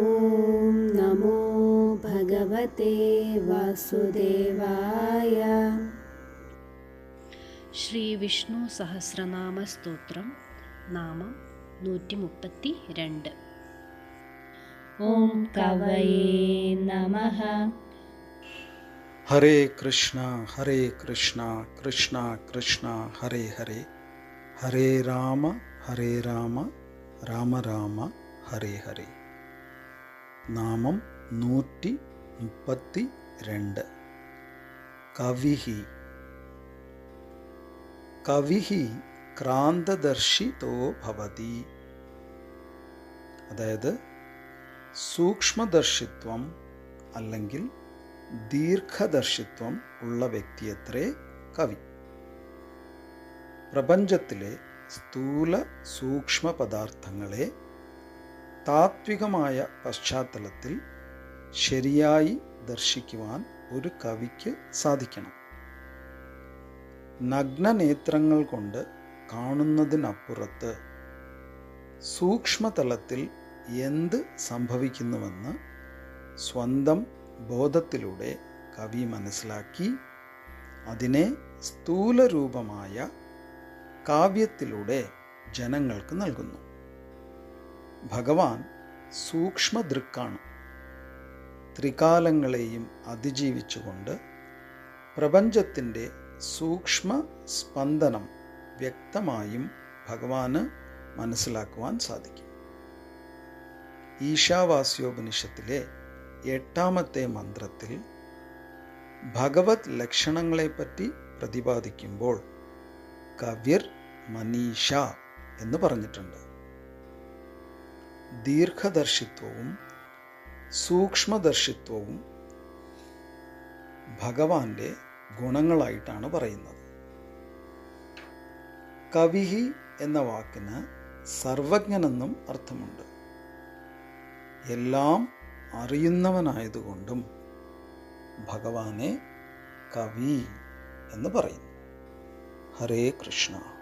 ॐ नमो भगवते वासुदेवाय श्रीविष्णुसहस्रनामस्तोत्रं नाम नूटिमुपत्ति रण्ड् ॐ कवये नमः हरे कृष्ण हरे कृष्ण कृष्ण कृष्ण हरे हरे हरे राम हरे राम राम राम हरे हरे നാമം നൂറ്റി മുപ്പത്തി രണ്ട്. കവിഹി. കവിഹി ക്രാന്തദർശിതോ ഭവതി. അതായത് സൂക്ഷ്മദർശിത്വം അല്ലെങ്കിൽ ദീർഘദർശിത്വം ഉള്ള വ്യക്തിയത്രേ കവി. പ്രപഞ്ചത്തിലെ സ്ഥൂല സൂക്ഷ്മ പദാർത്ഥങ്ങളെ താത്വികമായ പശ്ചാത്തലത്തിൽ ശരിയായി ദർശിക്കുവാൻ ഒരു കവിക്ക് സാധിക്കണം. നഗ്നനേത്രങ്ങൾ കൊണ്ട് കാണുന്നതിനപ്പുറത്ത് സൂക്ഷ്മതലത്തിൽ എന്ത് സംഭവിക്കുന്നുവെന്ന് സ്വന്തം ബോധത്തിലൂടെ കവി മനസ്സിലാക്കി അതിനെ സ്ഥൂലരൂപമായ കാവ്യത്തിലൂടെ ജനങ്ങൾക്ക് നൽകുന്നു. ഭഗവാൻ സൂക്ഷ്മദൃക്കാണ്. ത്രികാലങ്ങളെയും അതിജീവിച്ചുകൊണ്ട് പ്രപഞ്ചത്തിന്റെ സൂക്ഷ്മ സ്പന്ദനം വ്യക്തമായും ഭഗവാന് മനസ്സിലാക്കുവാൻ സാധിക്കും. ഈശാവാസ്യോപനിഷത്തിലെ എട്ടാമത്തെ മന്ത്രത്തിൽ ഭഗവത് ലക്ഷണങ്ങളെപ്പറ്റി പ്രതിപാദിക്കുമ്പോൾ കവിർ മനീഷ എന്ന് പറഞ്ഞിട്ടുണ്ട്. ദീർഘദർശിത്വവും സൂക്ഷ്മദർശിത്വവും ഭഗവാന്റെ ഗുണങ്ങളായിട്ടാണ് പറയുന്നത്. കവിഹി എന്ന വാക്കിന് സർവജ്ഞനെന്നും അർത്ഥമുണ്ട്. എല്ലാം അറിയുന്നവനായതുകൊണ്ടും ഭഗവാനെ കവി എന്ന് പറയുന്നു. ഹരേ കൃഷ്ണ.